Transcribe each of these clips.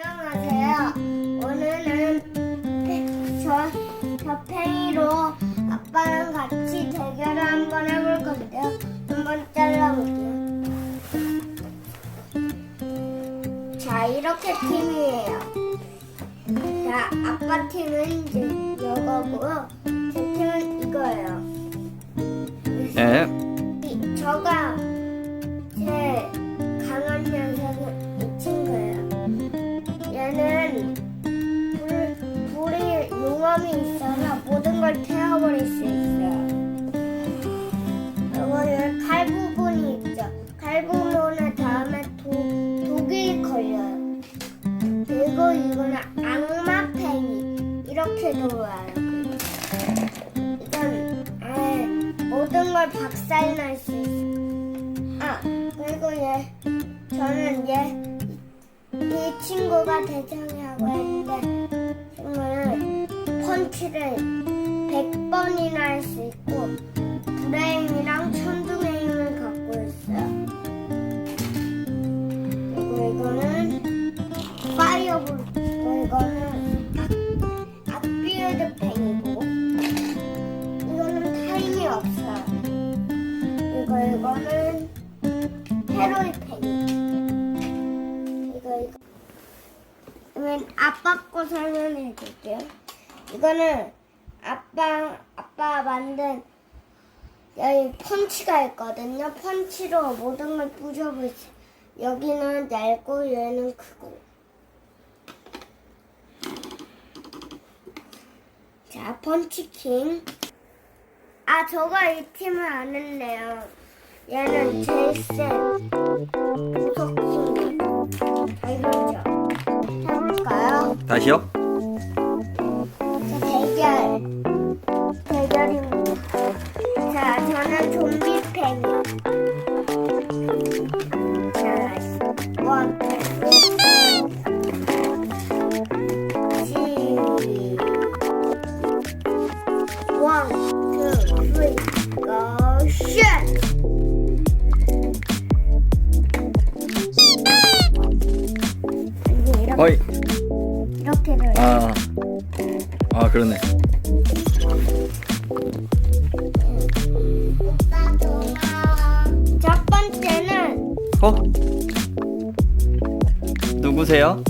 안녕하세요. 오늘은 페- 저, 저 팽이로 아빠랑 같이 대결을 한번 해볼 건데요. 한번 잘라볼게요. 자, 이렇게 팀이에요. 자, 아빠 팀은 이제 이거고요. 제 팀은 이거예요. 예. 용암이 있어서 모든 걸 태워버릴 수 있어요. 여기 칼 부분이 있죠. 칼 부분에 다음에 도, 독이 걸려요. 그리고 이거는 악마 팽이 이렇게 돌아요. 이건 아예 모든 걸 박살날 수 있어요. 아 그리고 얘 저는 얘 이 친구가 대장이라고 했는데 친구는 펀치를 100번이나 할 수 있고 불의 힘이랑 천둥의 힘을 갖고 있어요. 그리고 이거는 파이어볼 그리고 이거는 악- 악비에드 팽이고 이거는 타임이 없어요. 이거 이거는 헤로이 팽이. 이거 이거. 그러면 아빠 거 설명해 줄게요. 이거는 아빠 아빠 만든 여기 펀치가 있거든요. 펀치로 모든 걸 수. 여기는 얇고 얘는 크고. 자, 펀치킹. 아, 저가 이 팀을 아는데요. 얘는 제일 센 무섭습니다. 잘 보이죠? 해볼까요? 다시요? 이렇게 돼요. 아. 아, 그러네. 첫 번째는 어? 누구세요?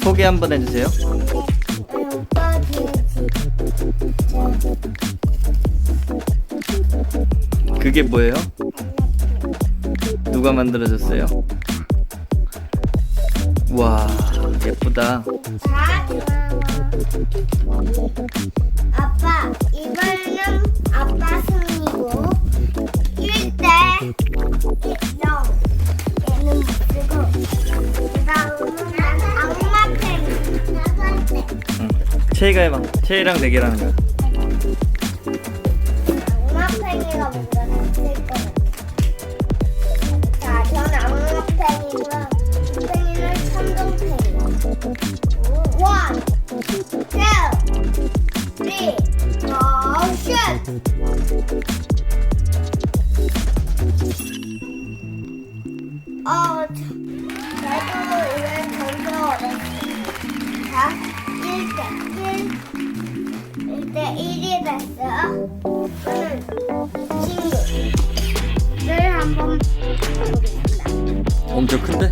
소개 한번 해주세요. 오빠 돼지. 그게 뭐예요? 누가 만들어줬어요? 와, 예쁘다. 자. 아빠, 이번에는 아빠 승리고 1대 0. 얘는 그리고 그다음은 악마팽이. 나한테. 응. 채이가 해봐. 채이랑 대결하는 거야. 쓰리, 고, 슛! 어, 저, 저도 점수 얻었습니다. 자, 1대 1. 1대 1이 됐어요. 저는 이 친구를 한번 보겠습니다. 엄청 큰데?